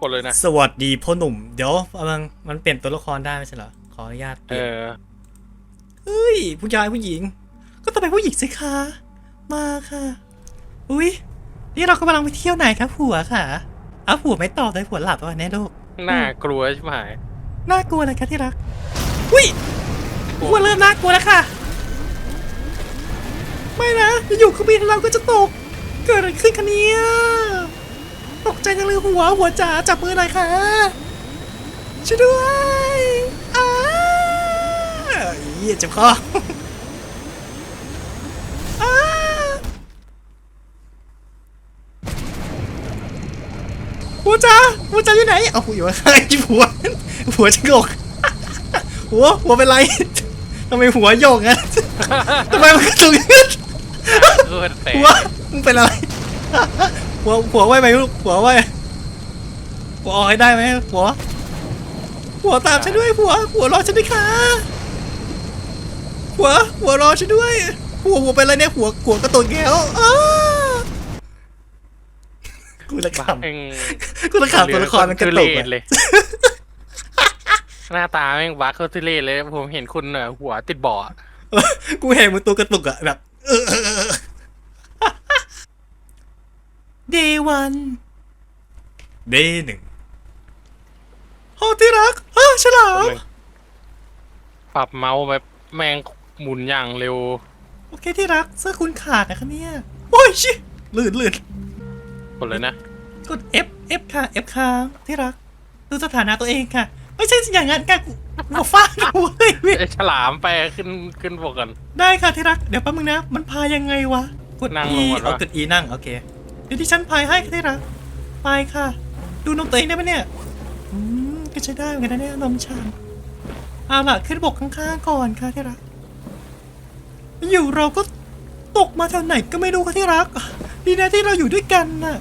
กดเลยนะ สวัสดีพ่อหนุ่ม เดี๋ยวมันมันเปลี่ยนตัวละครได้ไม่ใช่เหรอ ขออนุญาตเปเอลี่ยนอ เฮ้ย ผู้ชายผู้หญิง ก็ต้องเป็นผู้หญิงสิคะ มาค่ะ อุ้ยนี่เรากำลังไปเที่ยวไหนครับผัวค่ะอ้าวผัวไม่ตอบเลยผัวหลับวะแน่ลูก น่ากลัวใช่ไหมน่ากลัวเลยคะที่รัก อุ้ยผัวเริ่มน่ากลัวแล้วค่ะ ไม่นะ อยู่ๆเครื่องบินเราก็จะตก เกิดอะไรขึ้นคะเนี่ย ตกใจจังเลยหัวหัวจ๋าจับมือหน่อยค่ะช่วยด้วยอ้าเหี้ยเจ็บคออ้าหัวจ๋าหัวจ๋าอยู่ไหนเอาหัวอยู่ข้างๆหัวหัวจะโยกหัวหัวเป็นไรทำไมหัวโยกงั้นทำไมมันกระตุกอย่างนั้นเกิดแต่หัวมึงเป็นอะไร หัวหัวไหวไหมลูกหัวไหวหัวออกให้ได้ไหมหัว หัวตามฉันด้วยหัว หัวรอฉันด้วยค่ะหัว หัวรอฉันด้วย หัวหัวเป็นอะไรเนี่ยหัวหัวกระตุกแก้วอ้ากูละขแม่งำกูละขำตัวละครมันกระตุกทุเรศอะเลย หน้าตาแม่งบักเขาทุเรศเลย ผมเห็นคุณเน่ะหัวติดเบาะกูเห็นมันตัวกระตุกอะแบบ เออ day one day หนึ่งโอ้ที่รักอ้าฉลาม ปรับเมาส์แบบแม่งหมุนอย่างเร็ว โอเคที่รักเสื้อคุณขาดนะคะเนี่ย โอ้ยชิลื่นลื่นกดเลยนะ กด F F ค่ะ F ค้างที่รัก ดูสถานะตัวเองค่ะ ไม่ใช่อย่างนั้นค่ะกูหัวฟาดหัวเลยไอ้ฉลามไปขึ้นขึ้นบกกัน ได้ค่ะที่รัก เดี๋ยวแป๊บนึงนะ มันพายยังไงวะ กด นั่ง E ลงก่อนวะ เอากด E นั่ง โอเค เดี๋ยวที่ฉันพายให้ค่ะที่รักไปค่ะ ดูนมตัวเองได้ไหมเนี่ย อืม ก็ใช้ได้เหมือนกันนะเนี่ยนมชามเอาล่ะขึ้นบกข้างๆก่อนค่ะที่รัก อยู่เราก็ตกมาแถวไหนก็ไม่รู้ค่ะที่รัก ดีนะที่เราอยู่ด้วยกันน่ะ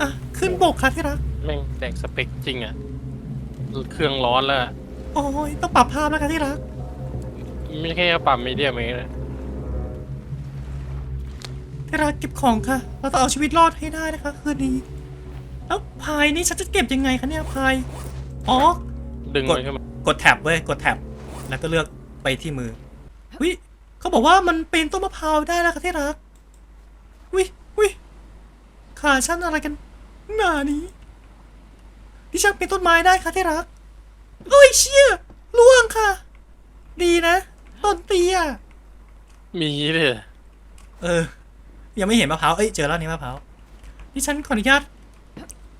อะ ขึ้นบกค่ะที่รัก แม่งแดกสเปคจริงอะเครื่องร้อนแล้วอะโอ้ยต้องปรับภาพแล้วค่ะที่รัก ไม่แค่ปรับมีเดียมเองนะ ที่รักเก็บของค่ะ เราต้องเอาชีวิตรอดให้ได้นะคะ คืนนี้แล้วพายนี่ฉันจะเก็บยังไงคะเนี่ยพายอ๋อ ดึงกด มันขึ้นมากดแท็บเว้ยกดแท็บแล้วก็เลือกไปที่มือวิเขาบอกว่ามันเป็นต้นมะพร้าวได้แล้วค่ะที่รักวิวิขาฉันอะไรกัน หนานี้ที่ฉันเป็นต้นไม้ได้ค่ะที่รักเอ้ยเชี่ยล่วงค่ะ ดีนะ ต้นเตี้ยมีเลยเออ ยังไม่เห็นมะพร้าว เอ้ย เจอแล้วนี่มะพร้าวที่ฉันขออนุญาต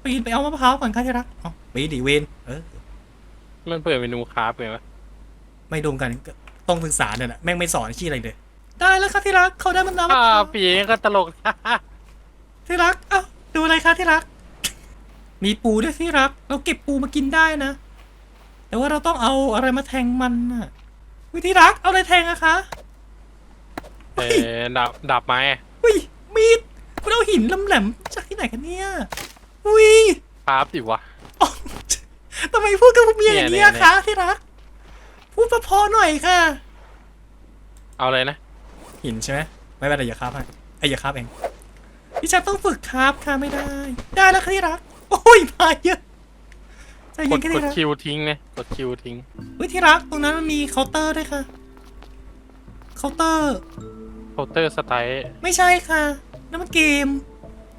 ปีนไปเอามะพร้าวก่อนค่ะที่รักอ๋อปีนดีเวนเออ มันเปิดเมนูคราฟเลยวะไม่ดูกันก็ต้องศึกษาเนี่ยแหละแม่งไม่สอนชี้อะไรเลย ได้แล้วค่ะที่รักเขาได้มันน้ำมะอ่าพร้าวปีนี้ก็ตลก ที่รักเอ้าดูอะไรคะที่รัก มีปูด้วยที่รัก เราเก็บปูมากินได้นะ แต่ว่าเราต้องเอาอะไรมาแทงมันน่ะวิที่รักเอาอะไรแทงอะคะ เออดับดับไม้อุ้ ยมีดคุณเอาหินลำแหลมจากที่ไหนกันเนี่ยอุ้ยคราฟดิวะ อ๋อทำไมพูดกับผมอย่างเนี่นี้ยอะเนี่ย คะที่รัก พูดเพอๆหน่อยค่ะ เอาเลยนะ หินใช่ไหมไม่เป็นไรอย่าคาบให้ไอ้ยอย่าคาบเองพี่ชันต้องฝึกคาบค่ะไม่ได้ ได้แล้วค่ะที่รัก โอ้ยมาเยอะใจกเย็ดนค่ะกที่ดรักคิวทิ้งนะกดคิวทิ้งวิที่รักตรงนั้นมันมีเคาน์เตอร์ด้วยค่ะเคาน์เตอร์เคาน์เตอร์สไตล์ไม่ใช่ค่ะนั่นมันเกม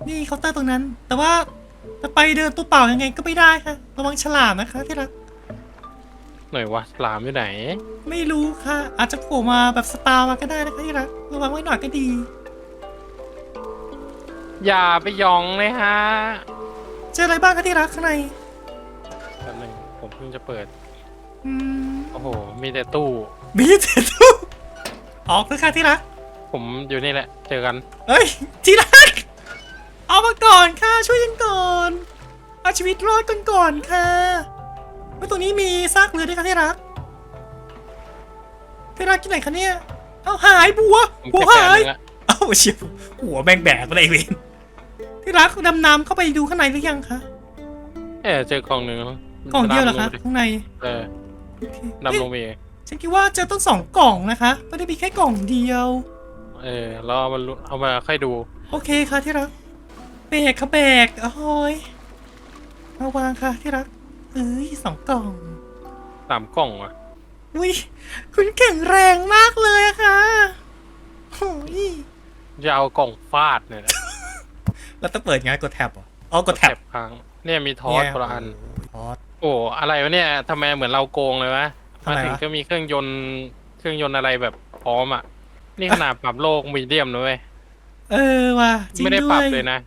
นี่เคาน์เตอร์ตรงนั้น แต่ว่าจะไปเดินตัวเปล่ายังไงก็ไม่ได้ค่ะ ระวังฉลามนะคะที่รัก หน่อยวะฉลามอยู่ไหน ไม่รู้ค่ะ อาจจะโผล่มาแบบสตาร์มาก็ได้นะคะที่รัก ระวังไว้หน่อยก็ดี อย่าไปยองเลยฮะเจออะไรบ้างคะที่รักข้างในแป๊บนึงผมเพิ่งจะเปิด อืมโอ้โห มีแต่ตู้บีเททูออกเลยค่ะที่รัก ผมอยู่นี่แหละ เจอกัน เฮ้ย ที่รัก เอามาก่อนค่ะ ช่วยกันก่อน เอาชีวิตรอดกันก่อนค่ะเฮ้ยตรงนี้มีซากเรือด้วยค่ะที่รัก ที่รักที่ไหนคะเนี่ย เอาหายบัวผมบัวแค่หายนึงอะเอาเชียวหัวแบงแบกมาเลยเวนที่รักดำน้ำเข้าไปดูข้างในหรือยังคะเออเจอกล่องหนึ่งกล่องเดียวเหรอคะดำลงไปดิข้างในเออโอเคดำลเอ๊ะงไปอีกฉันคิดว่าเจอต้องสองกล่องนะคะไม่ได้มีแค่กล่องเดียว เออแล้วเอามาลุเอามาค่อยดู โอเคค่ะที่รักแบกค่ะแบกโอ้ยเอามาวางค่ะที่รัก เอ้ยสองกล่องสามกล่องอะอุ้ยคุณแข็งแรงมากเลยอะค่ะโอ้ยจะเอากล่องฟาดเนี่ยนะแล้วต้องเปิดไงกดแท็บเหรออ๋อกดแท็บพังเนี่ยมีทอสคนละอันทอสโอ้อะไรวะเนี่ยทำไมเหมือนเราโกงเลยวะทำไมมาวะถึงก็มีเครื่องยนต์เครื่องยนต์อะไรแบบพร้อมอะ นี่ขนาดปรับโลกมีเดียมนะเว้ยเออว่ะจริงไม่ได้ด้ปวรับยเลยนะ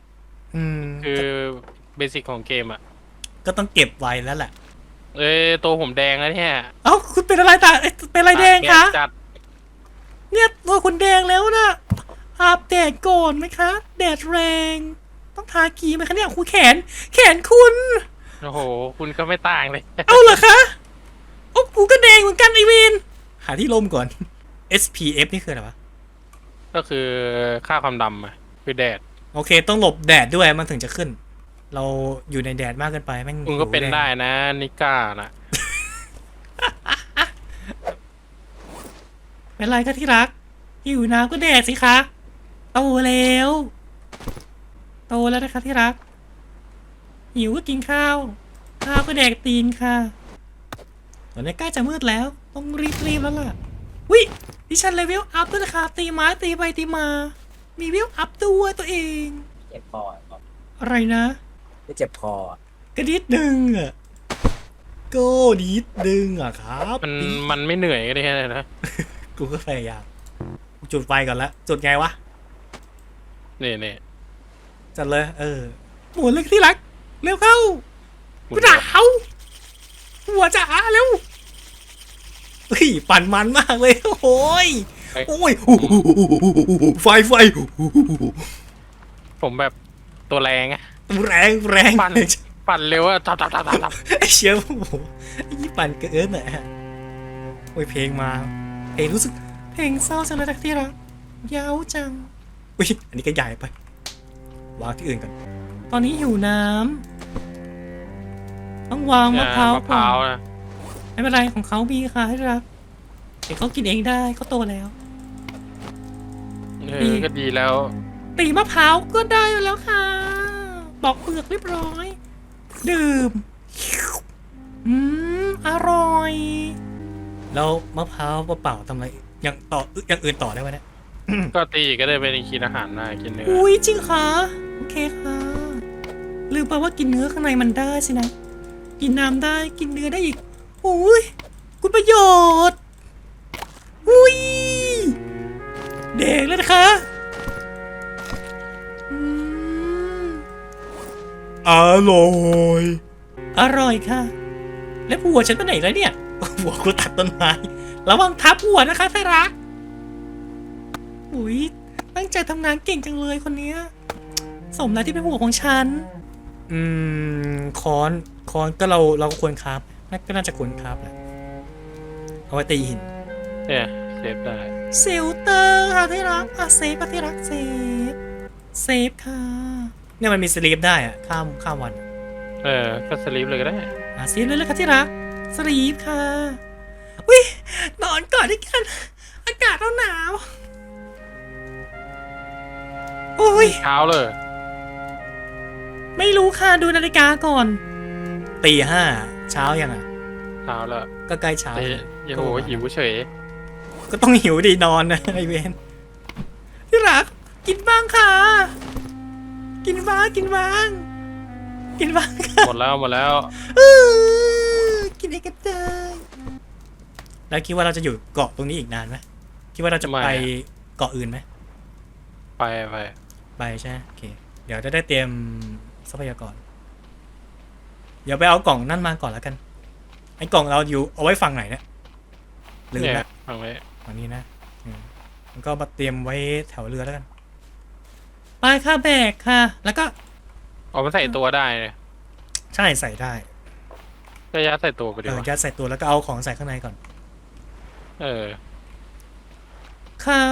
อืมคือเบสิกของเกมอะ ก็ต้องเก็บไว้แล้วแหละ เอ้ยตัวผมแดงแล้วเนี่ยเอ้าคุณเป็นอะไรตาเอ้ยเป็นอะไรแดงคะจัดเนี่ยตัวคุณแดงแล้วนะอาบแดดก่อนไหมคะ แดดแรง ต้องทาครีมไหมคะเนี่ยคุณแขน แขนคุณ โอ้โห คุณก็ไม่ต่างเลย เอาเหรอคะโอ้กูก็แดงเหมือนกันไอวิน หาที่ลมก่อน SPF นี่คืออะไรวะ ก็คือค่าความดำอะคือแดด โอเค ต้องหลบแดดด้วยมันถึงจะขึ้น เราอยู่ในแดดมากเกินไปแม่งคุณก็เป็นหูแงได้นะนิก้านะเป็นไรคะที่รักหิวน้ำก็แดดสิคะโตแล้ว โตแล้วนะคะที่รัก หิวก็กินข้าว ข้าวก็แดกตีนค่ะ ตอนนี้ใกล้จะมืดแล้ว ต้องรีบรีบแล้วล่ะวิ ดิฉันเลเวลอัพด้วยนะคะตีไม้ตีไปตีมา มีวิวอัพตัวตัวเอง เจ็บคอครับอะไรนะไม่เจ็บคอก็นิดนึงอะก็นิดนึงอะครับมันมันไม่เหนื่อยก็ได้แค่นั้นนะกูก็พยายามกูจุดไฟก่อนละจุดไงวะนี่นี่จัดเลย เออหมุนเลยที่รักเร็วเข้าหมุกูนหนาวหัวจ๋าเร็ว เฮ้ยปั่นมันมากเลยโอ้ยเฮ้ยโอ้ยไฟไฟผมแบบตัวแรงอะแรงแรงปั่นปั่นเร็วอะตับตับตับตับตับไอเชียโอ้โหไอ้ยี่ปั่นเกินอะโอ้ยเพลงมาเพลงรู้สึกเพลงเศร้าจังเลยนะที่รักยาวจังอุ้ยอันนี้ก็ใหญ่ไปวางที่อื่นกัน ตอนนี้หิวน้ำต้องวางมะพร้าวมะพร้าวก่อนนะ ไม่เป็นไรของเขามีค่ะให้รักเดี๋ยวเขากินเองได้เขาโตแล้ว เออก็ดีแล้ว ตีมะพร้าวก็ได้แล้วค่ะ บอกเปลือกเรียบร้อย ดื่ม อืม อร่อย แล้วมะพร้าวเปล่าๆทำอะไรอย่างต่ออย่างอื่นต่อได้ไหมเนี่ยก็ตีก็ได้ไปกินอาหารได้กินเนื้ออุ้ยจริงค่ะโอเคค่ะลืมไปว่ากินเนื้อข้างในมันได้สินะ กินน้ำได้กินเนื้อได้อีก อุ้ยคุณประโยชน์อุ้ยเด็กแล้วนะคะอืมอร่อย อร่อยค่ะ แล้วผัวฉันไปไหนแล้วเนี่ยผัวกูตัดต้นไม้ ระวังทับหัวนะคะที่รัก อุ้ยตั้งใจทำงานเก่งจังเลยคนเนี้ย สมแล้วที่เป็นหัวของฉัน อืมค้อนค้อนก็เราเราก็ควรครับ น่าก็น่าจะควรครับแหละเอาไว้ตีหินเนี่ยเซฟได้เซลเตอร์ค่ะที่รักอะเซฟค่ะที่รักเซฟเซฟค่ะเนี่ยมันมีสลีปได้อะข้ามข้ามวันเออก็สลีปเลยก็ได้อะสลีปเลยเลยค่ะที่รักสลีปค่ะวินอนก่อนด้วยกัน อากาศหนาวๆโอ้ยเช้าเลย ไม่รู้ค่ะดูนาฬิกาก่อนตีห้า เช้ายังอะเช้าแล้วก็ใกล้เช้าเอ้ยโอ้โหหิวเฉย ก็ต้องหิวดีนอนนะไอเวนที่รัก กินบ้างค่ะ กินบ้างกินบ้าง กินบ้างค่ะหมดแล้วหมดแล้วอื้อกินเองก็ได้แล้วคิดว่าเราจะอยู่เกาะตรงนี้อีกนานไหมคิดว่าเราจะไม่ไปอะเกาะอื่นไหมไปไปไปใช่ไหมโอเค เดี๋ยวจะได้เตรียมทรัพยากร เดี๋ยวไปเอากล่องนั่นมาก่อนแล้วกัน ไอ้กล่องเราอยู่เอาไว้ฝั่งไหนเนี่ยลืมเนี่ยนะฟังไว้ฝั่งนี้นะอืมมันก็มาเตรียมไว้แถวเรือแล้วกันไปค่ะแบกค่ะ แล้วก็เอามาใส่ตัวได้เนี่ยใช่ใส่ได้ก็ยัดใส่ตัวไปดีเอกอว่ายัดใส่ตัวแล้วก็เอาของใส่ข้างในก่อน เออ ค่ะ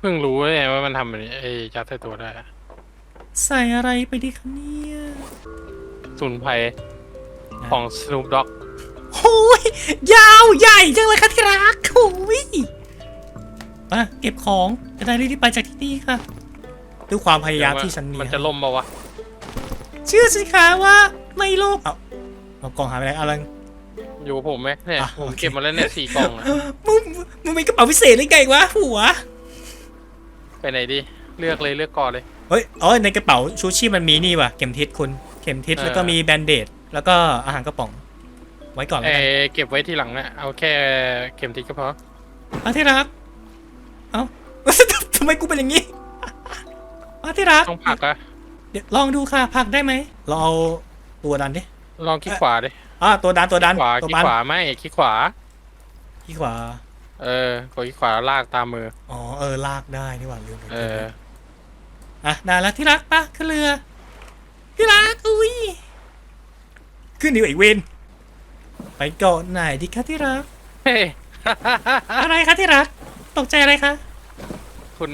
เพิ่งรู้เนี่ยว่ามันทำอันนี้ไอ้ยัดใส่ตัวได้ ใส่อะไรไปดีคะเนี่ย สมุนไพรของสโน p ด็อกโอ้ยยาวใหญ่จังเลยค่ะที่รักโอ้ยมาเก็บของจะได้รีบๆไปจากที่นี่ค่ะด้วยความพยายามที่ฉันมีมันจะล่มปะวะเชื่อสิคะว่าในโลกเอาเอากล่องหายไปไหนอะไรอยู่กับผมไหมเนี่ยอะผมโอเคเก็บมาแล้วเนี่ยสี่กล่องอะมึงมึงมีกระเป๋าพิเศษหรือไงวะหัวไปไหนดีเลือกเลยเลือกก่อนเลยเฮ้ยอ๋อในกระเป๋าชูชีพมันมีนี่ว่ะเข็มทิศคุณ เข็มทิศเออ แล้วก็มีแบนเดดแล้วก็อาหารกระป๋อง ไว้ก่อนแล้วเอกันอเก็บไว้ทีหลังนะเอาแค่เข็มทิศก็พอเอาที่รักเอ้า ทำไมกูเป็นอย่างนี้เอาที่รักต้องผลักอะเดี๋ยวลองดูค่ะผลักได้ไหมเราเอาตัวดันดิลองคลิกขวาดิอ่าตัวดันตัวดันขวาตัวคลิกบันขวาไม่คลิกขวาที่ขวาเออกดคลิกขวาลากตามมือ อ๋อเออลากได้นี่หว่าลืมไปเอออะได้แล้วที่รักปะขึ้นเรือ ที่รักอุ้ยขึ้นดีกว่าอีกเวนไปเกาะไหนดีคะที่รัก เฮ้ย อะไรคะที่รัก ตกใจอะไรคะคุณ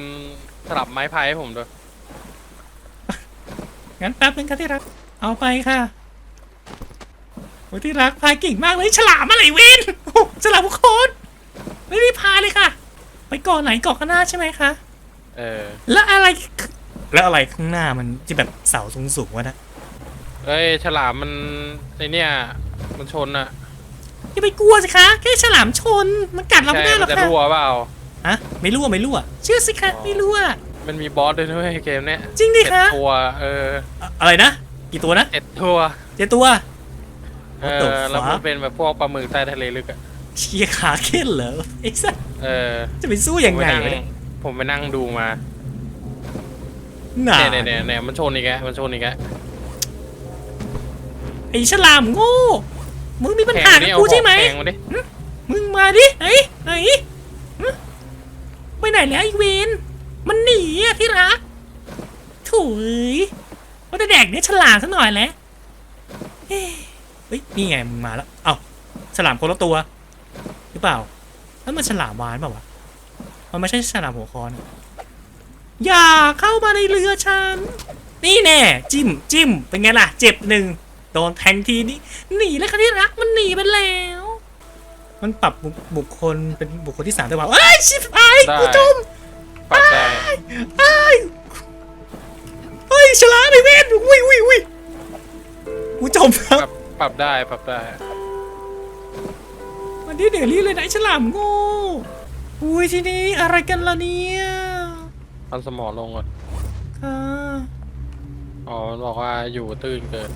สลับไม้พายให้ผมด้วยงั้นแป๊บนึงค่ะที่รัก เอาไปค่ะโอ้ยที่รักพายเก่งมากเลยฉลามอะไรเวนโอ้ฉลามทุกคนไม่ได้พายเลยค่ะ ไปเกาะไหนเกาะข้างหน้าใช่ไหมคะ เออ แล้วอะไร แล้วอะไรข้างหน้ามันที่แบบเสาสูงๆวะนะเอ้ยฉลามมันไอเนี่ยมันชนอะอย่าไปกลัวสิคะแค่ฉลามชนมันกัดเราไม่ได้หรมัอกจะค่ะรั่วเปล่า ฮะไม่รั่วไม่รั่วเชื่อสิคะอ๋อ ไม่รั่ว มันมีบอสด้วยด้วยเกมเนี้ยจริงดิเจ็ดคะ ตัวเอออะอะไรนะ กี่ตัวนะเจ็ดตัวเจ็ดตัว เอ What the อแล้วมัน fuck? เป็นแบบพวกปลาหมึกใต้ทะเลลึกอะเชียร์ขาเข้นเหรอไอ้สัสเออจะไปสู้ยังไงผมปวะนั่เนี่ยผมไปนั่งดูมา หนาเนี่ยเนี่ยเนี่ยเนี่ยมันชนอีกแล้วมันชนอีกแล้วไอ้ฉลามโง่ มึงมีปัญแข่งหากับนี่เอากูขอใช่งไหมแข่งมาดิมึงมาดิไหนไหนหึไปไหนแล้วไอ้เวนมันหนีอะที่รักถุยว่าจะแดกเนี่ยฉลามซะหน่อยแหละเฮ้เฮ้ยนี่ไงมึงมาแล้ว เอ้าฉลามคนละตัว หรือเปล่า แล้วมันฉลามวานเปล่าวะ มันไม่ใช่ฉลามหัวคอนอะ อย่าเข้ามาในเรือฉัน นี่แน่จิ้มจิ้มเป็นไงล่ะ เจ็บหนึ่งโดนแทงทีนี้หนีแล้วค่ะที่รักมันหนีไปแล้ว มันปรับบุบุคคลเป็นบุคคลที่สามได้ว่าเอ้ยชิบหายได้กูจมปรับได้ไอ้ายเฮ้ยฉลามไอ้เวนวิวิวิกูจมคปรัรับบปรับได้ปรับได้วันนี้เดี๋ยวนี้เลยนะไอ้ฉลามโง่อุ้ยที่นี่อะไรกันล่ะเนี่ยเอาสมอลงก่อนค่ะอ๋อมันบอกว่าอยู่ตื้นเกิน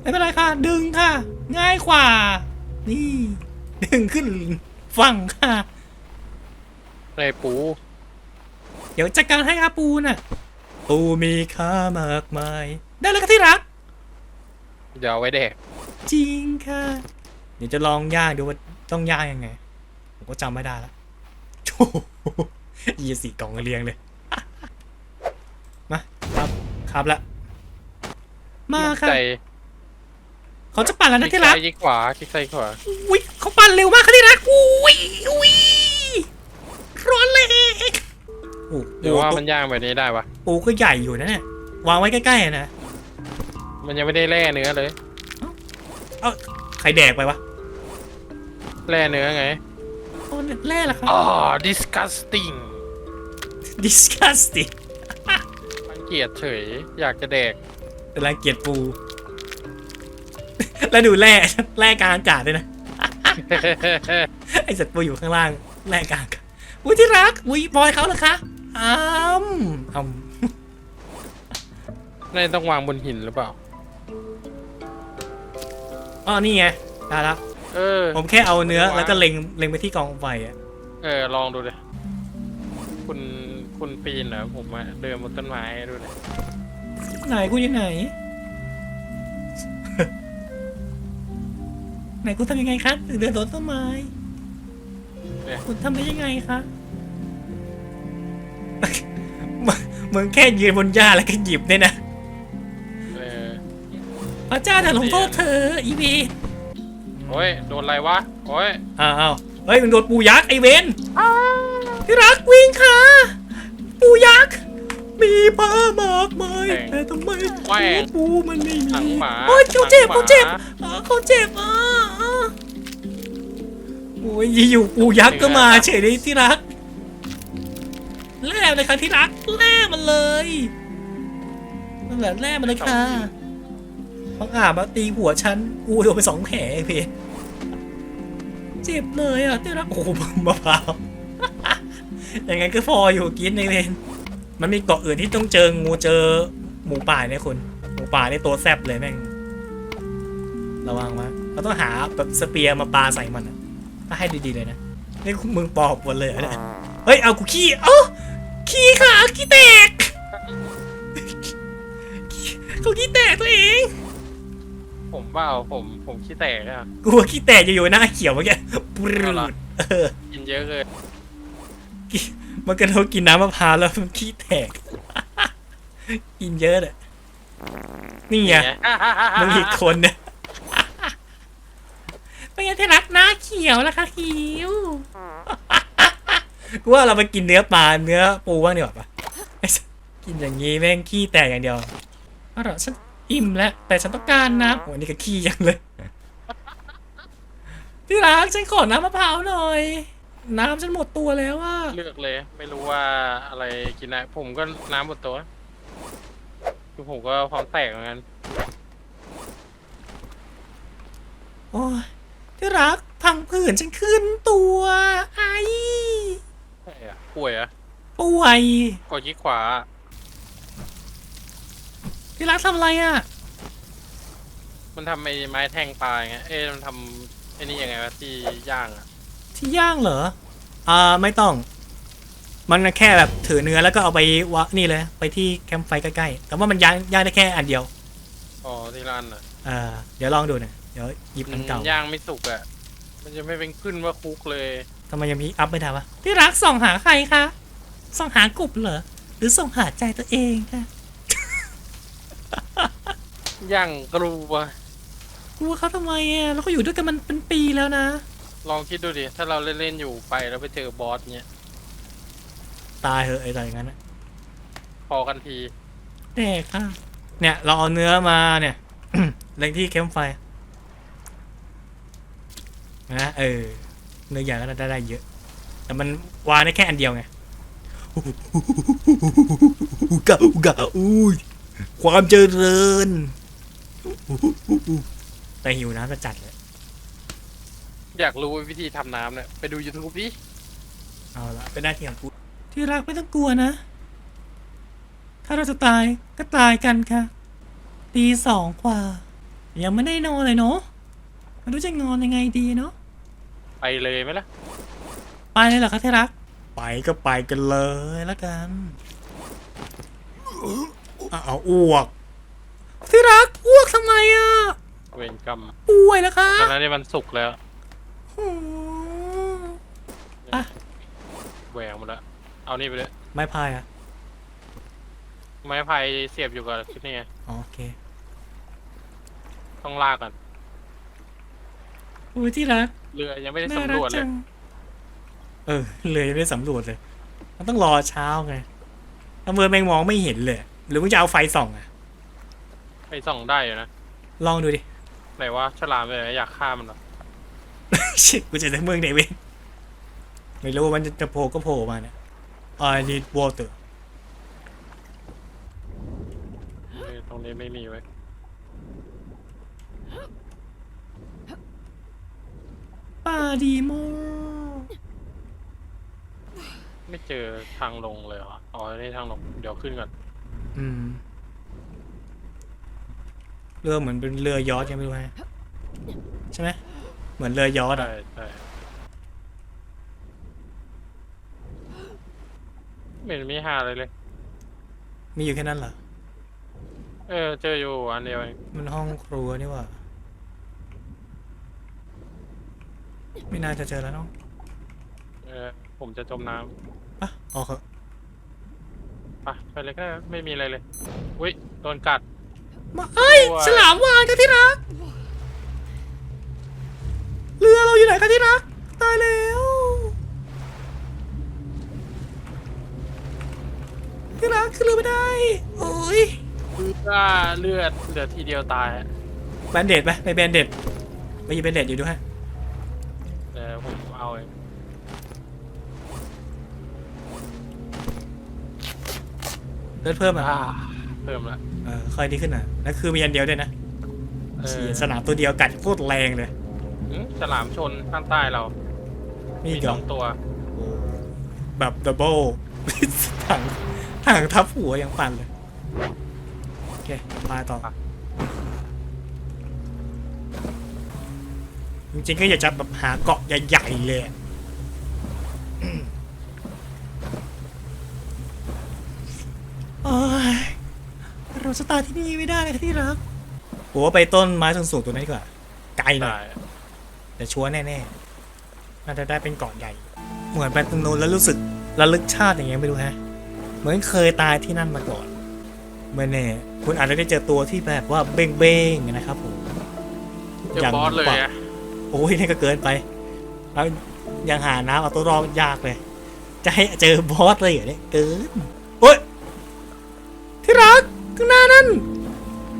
ไม่เป็นไรค่ะ ดึงค่ะ ง่ายกว่า นี่ ดึงขึ้นฝั่งค่ะในปูเดี๋ยวจัดการให้ค่ะปูน่ะ ปูมีค่ามากมาย ได้เลยค่ะที่รัก เดี๋ยวเอาไว้แดกจริงค่ะ เดี๋ยวจะลองย่างดูว่าต้องย่างยังไง ผมก็จำไม่ได้แล้วโอ้โหยี่สี่กล่องเรียงเลยมา ครับครับละมาค่ะใจเขาจะปั่นแล้วคนะลิกที่รัซ้ากยคลิกขวาคลิกซ้ายขวาอุ้ยเขาปั่นเร็วมากค่ะที่รักอุ้ยอุ้ยร้อนเลยโอ้หรือว่าปูมันย่างแบบนี้ได้ปะปูก็ใหญ่อยู่นะเนี่ยวางไว้ใกล้ๆอะนะมันยังไม่ได้แล่เนื้อเลย เอ้าใครแดกไปวะแล่เนื้อไงโอ้แร่ละครับ อ๋อ disgusting disgusting รัง เกียจเฉย อยากจะแดกเป็นรังเกียจปู แล้วดูแร่แร่กลางอากาศด้วยนะ ไอสัตว์ปูอยู่ข้างล่างแร่กลางอากาศอุ้ยที่รักอุ้ยบอยเขาเหรอคะอ้ามอ้ามน่าจะต้องวางบนหินหรือเปล่า อ๋อนี่ไงได้แล้วเออ ผมแค่เอาเนื้อแล้วก็เล็งเล็งไปที่กองไฟอะ เออ ลองดูเลย คุณ คุณปีนเหรอผมอะเดินบนต้นไม้ดูเลยไหนคุณอยู่ไหน ไหนคุณทำยังไงคะถึงเดินโดนต้นไม้เนี่ยคุณทำได้ยังไงคะมึงมึงแค่ยืนบนหญ้าแล้วก็หยิบเนี่ยนะเออพระเจ้าจะลงโทษเธออีเวนโอ้ยโดนอะไรวะโอ้ยอ้าวเฮ้ยมึงโดนปูยักษ์ไอเวนที่รักวิ่งค่ะ ปูยักษ์ มีผ้ามากมายแข่งแต่ทำไมแหว่งปูมันไม่มีหนังหมาโอ้ยเขาเจ็บหนัเขางหมาเจ็บอ่าเขาเจ็บอะอ่าโอ้ยอยู่ปูยักษ์ก็มาเฉยเลยที่รักแล่เลยค่ะที่รักแล่มันเลยนั่นแหละแล่มันเลยค่ะบังอาจมาตีหัวฉันกูโดนไปสองแผลไอ้เพนเจ็บเลยอะที่รักโอ้โหมะพร้าว ยังไงก็พออยู่กินในเพนมันมีเกาะอื่นที่ต้องเจองูเจอหมูป่าเนี่ยคุณหมูป่านี่ตัวแซบเลยแม่งระวังวะเราต้องหาแบบสเปียร์มาปาใส่มันอะถ้าให้ดีๆเลยนะนี่มึงปอบหมดเลยเหรอเนี่ยเฮ้ยเอากูขี้เอ้าขี้ขาขี้แตกเขาขี้แตกตัวเองผมเปล่าผมผมขี้แตกอะกูว่าขี้แตกอยู่ๆหน้าเขียวเมื่อกี้ปรึเอาเหรอดเออกินเยอะเกิน มันกระโดดกินน้ำมะพร้าวแล้วมันขี้แตก กินเยอะเลยนี่ไงมึงอีกคนเนี่ยเป็นไงที่รักหน้าเขียวแล้วค่ะคิวกูว่าเราไปกินเนื้อปลาเนื้อปูบ้างดีกว่าปะไอ้สัสกินอย่างงี้แม่งขี้แตกอย่างเดียวเอาเหรอฉันอิ่มแล้ว แต่ฉันต้องการน้ำโอ้นี่ก็ขี้ยังเลยที่รักฉันขอน้ำมะพร้าวหน่อย น้ำฉันหมดตัวแล้วอะเลือกเลย ไม่รู้ว่าอะไรกินได้ผมก็น้ำหมดตัวคือผมก็พร้อมแตกเหมือนกันโอ้ยที่รักพังผื่นฉันขึ้นตัวไอใช่อะป่วยอะป่วยกดขี้ขวาที่รักทำอะไรอะ มันทำไอ้ไม้แทงปลาไงเอ้ยมันทำไอ้นี่ยังไงวะที่ย่างอะ ที่ย่างเหรอ อ่าไม่ต้อง มันแค่แบบถือเนื้อแล้วก็เอาไปวะนี่เลย ไปที่แคมป์ไฟใกล้ๆ แต่ว่ามันย่างย่างได้แค่อันเดียว อ๋อที่ร้านอะอ่าเดี๋ยวลองดูหนะเดี๋ยวหยิบอันเก่า ย่างไม่สุกอะมันจะไม่เป็นขึ้นว่าคุกเลยทำไมยังมีอัพไม่ทันวะที่รักส่องหาใครคะส่องหากบเหรอ หรือส่องหาใจตัวเองคะย่างกรูวะกลัวเขาทำไมอะแล้วก็อยู่ด้วยกันมันเป็นปีแล้วนะ ลองคิดดูดิ ถ้าเราเล่นๆอยู่ไปแล้วไปเจอบอสเนี้ยตายเหอะไอ้ตายอย่างนั้นนะพอกันที แดกค่ะเนี่ย เราเอาเนื้อมาเนี่ย เล็งที่แคมป์ไฟนะเออเนื้อใหญ่ก็ได้ได้เยอะ แต่มันวางได้แค่อันเดียวไงอุกะอุกะอุ้ยความเจริญ แต่หิวน้ำจะจัดเลย อยากรู้วิธีทำน้ำเนี่ยไปดู YouTube ดิเอาละเป็นหน้าที่ของกูที่รักไม่ต้องกลัวนะ ถ้าเราจะตายก็ตายกันค่ะตีสองกว่า ยังไม่ได้นอนเลยเนาะไม่รู้จะนอนยังไงดีเนาะไปเลยไหมล่ะ ไปเลยเหรอคะที่รัก ไปก็ไปกันเลยละกันอ้าวอ้วก ที่รักอ้วกทำไมอะเวรกรรมป่วยแล้วคะ ตอนนั้นนี่มันสุกแล้ว อืมอะ แหวกหมดแล้วเอานี่ไปเลยไม่พายอะไม้พายเสียบอยู่กับชุดนี้ไงอ๋อโอเคต้องลากก่อนอุ้ยที่รักเรือยังไม่ได้น่าสำรัรกวจเลจัยงเออเลยยังไม่ได้สำรวจเลย มันต้องรอเช้าไงถ้าเมื่อแมงมองไม่เห็นเลย หรือมึงจะเอาไฟส่องอะ ไปส่องได้อยู่นะลองดูดิ ไหนว่าฉลามไปไหนอยากฆ่ามันเหรอ ชิกูจะได้เมืองไหนเว้ยไม่รู้ว่ามันจะโผล่ก็โผล่มาเนี่ย I need water เออตรงนี้ไม่มีไว้ยป่าดีโมไม่เจอทางลงเลยเหรออ๋อนี่ทางลง เดี๋ยวขึ้นก่อน อืมเรือเหมือนเป็นเรือยอชต์ยังไม่รู้ฮะใช่ไหม เหมือนเรือยอชต์ใช่อะใช่ไม่เห็นมีหาอะไรเลย มีอยู่แค่นั้นเหรอ เออ เจออยู่อันเดียวเองมันห้องครัวนี่หว่า ไม่น่าจะเจอแล้วเน้องเออ ผมจะจมน้ปะออกเถอะำไปไปเลยก็ได้ไม่มีอะไรเลย อุ้ย โดนกัด มาเอ้ยกลัวฉลามวานกันที่รักเรื อเราอยู่ไหนกันที่รัก ตายแล้วที่รักขึ้นเรือไม่ได้ โอ้ยเลือดเลือดเหลือทีเดียวตายอะแบนเดดไปไปแบนเดดไปหยิบแบนเดดอยู่ด้วยเออผมเอาเองเลือดเพิ่มอะอ่าเพิ่มละเออค่อยดีขึ้นอะแล้วคือมีอันเดียวด้วยนะเฉียสนามตัวเดียวกัดโคตรแรงเลย หืมฉลามชนข้างใต้เรานี่มีเดี๋สยวองตัวแบบดับเบิล ถังถังทับหัวยังปั่นเลย โอเคมาต่อจริงๆก็อยากจะแบบหาเกาะใหญ่ๆเลยอะอืมโอ้ยเราจะตายที่นี่ไม่ได้เลยค่ะที่รักผมว่าไปต้นไม้สูงๆตัวนั้นดีกว่าไกลหน่อได้ย แต่ชัวร์แน่ๆน่าจะได้เป็นเกาะใหญ่ เหมือนไปตรงนู้นแล้วรู้สึกระลึกชาติอย่างเงี้ยไม่รู้ฮะ เหมือนเคยตายที่นั่นมาก่อนเมื่อแน่คุณอาจจะได้เจอตัวที่แบบว่าเบ้งๆนะครับผมเจอบอสเลยอะโอ้ยนี่ก็เกินไป แล้วยังหาน้ำเอาตัวรอดยากเลย จะให้เจอบอสเลยเหรอเนี่ยเกินโอ้ยที่รักข้างหน้านั่น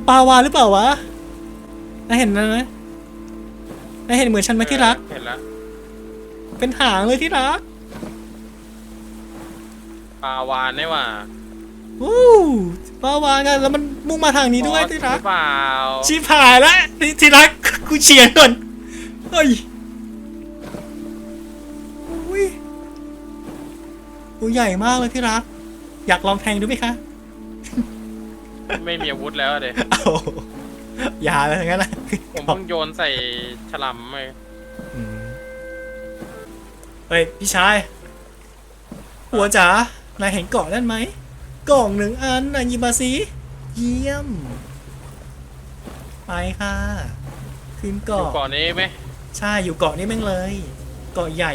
ปลาวาหรือเปล่าวะนายเห็นนะไหม นายเห็นเหมือนฉันไหมที่รัก เห็นแล้วเป็นหางเลยที่รักปลาวานนี่หว่าวู้ปลาวากันแล้วมันมุ่งมาทางนี้ด้วยบอสที่รักหรือเปล่าชิบหายแล้วที่ที่รักกูเฉียดก่อนเฮ้ยอุ้ยตัวใหญ่มากเลยที่รัก อยากลองแทงดูไหมคะ ไม่มีอาวุธแล้วเด็เอาอย่าเลยงั้นนะ ผมเพิ่งโยนใส่ฉลามไปอืมเฮ้ยพี่ชาย หัวจ๋านายเห็นเกาะนั่นไหมกล่องหนึ่งอันนายหยิบมาสิเยี่ยม ไปค่ะ ขึ้นอยู่เกาะเก่อนนี้ไหม ใช่อยู่เกาะนี้แม่งเลย เกาะใหญ่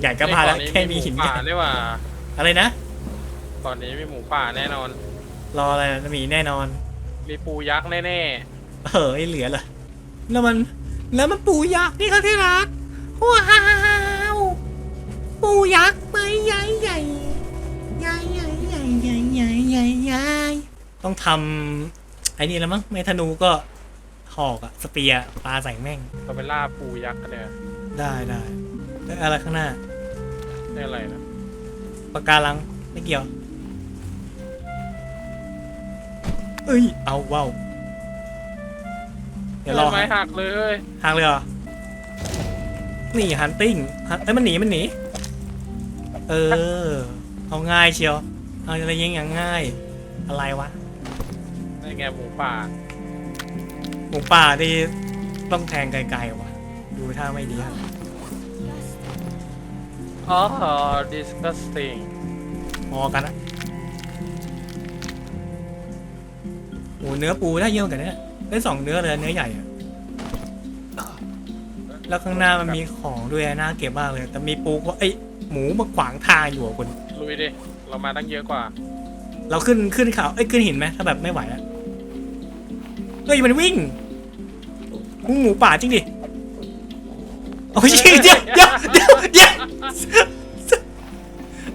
ใหญ่ก็พาแล้วเอ้ยแค่เกาะมีหินหมูป่าใหญ่นี่หว่าอะไรนะ ก่อนนี้มีหมูป่าแน่นอน รออะไรนะมีแน่นอน มีปูยักษ์แน่ เออไอเหลือเลยแล้วมันแล้วมันปูยักษ์นี่เขาที่รักว้าวปูยักษ์ไหมใหญ่ใหญ่ใหญ่ใหญ่ใหญ่ใหญ่ใหญ่ใหญ่ใหญ่ต้องทำไอ้นี่แล้วมั้งไม่ธนูก็หอกอะสเปียปลาใส่แม่งเราไปล่าปูยักษ์กันเลยได้ได้ได้อะไรข้างหน้านี่อะไรนะปากการังไม่เกี่ยว เอ้ยเอาว้าว เดี๋ยวรอต้นไม้หักเลยทางเลยเหรอหนีฮันติ้งฮันเอ้ยมันหนีมันหนี เออ เอาง่ายเชียว เอาอะไรยิงอย่างง่าย อะไรวะนี่ไงหมูป่าหมูป่าที่ต้องแทงไกลๆวะดูท่าไม่ดีครับอ๋อ disgusting พอกันนะโอ้เนื้อปูได้เยอะเหมือนกันเนี่ย ได้สองเนื้อเลยเนื้อใหญ่อะแล้วข้างหน้ามันมีของด้วยน่าเก็บมากเลย แต่มีปูก็เอ้ยหมูมาขวางทางอยู่อะคุณ ลุยดิ เรามาตั้งเยอะกว่า เราขึ้นขึ้นเขาเอ้ยขึ้นหินไหมถ้าแบบไม่ไหวอะเฮ้ยมันวิ่งมึงหมูป่าจริงดิโอ้ยเดี๋ยวเดี๋ยวเดี๋ยวเดี๋ยว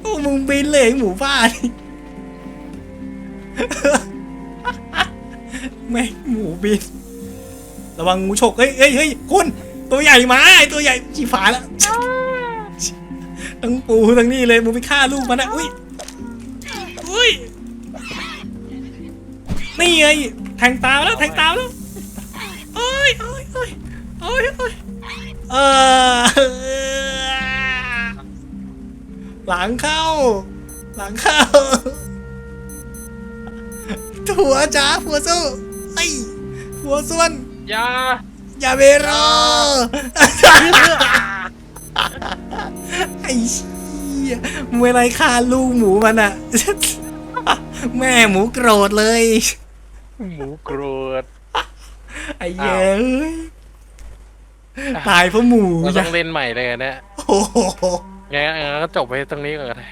โอ้มึงบินเลยไอ้หมูป่านี่ บินระวังงูฉกเฮ้ยเฮ้ยเฮ้ยคุณตัวใหญ่มาไอตัวใหญ่จีฝาแล้วทั้งปูทั้งนี่เลยมึงไปฆ่าลูกมันนะอุ้ยอุ้ยนี่ไงแทงตาแล้วแทงตาแล้วโอ้ยโอ้ยโอ้ยโอ้ยโอ้ยเออหลังเข้า หลังเข้า หัวจ้าหัวสู้ไอ้ย หัวส่วน อยาอย่าเบรอไอ้เชี่ยมวยไรฆ่าลูกหมูมันอะแม่หมูโกรธเลย หมูกรวดไอ้เย้ยตายเพราะหมูเราต้จ้ะองเล่นใหม่เลยนะโอ้โห งั้นงั้นก็จบไปตรงนี้ก่อนก็ได้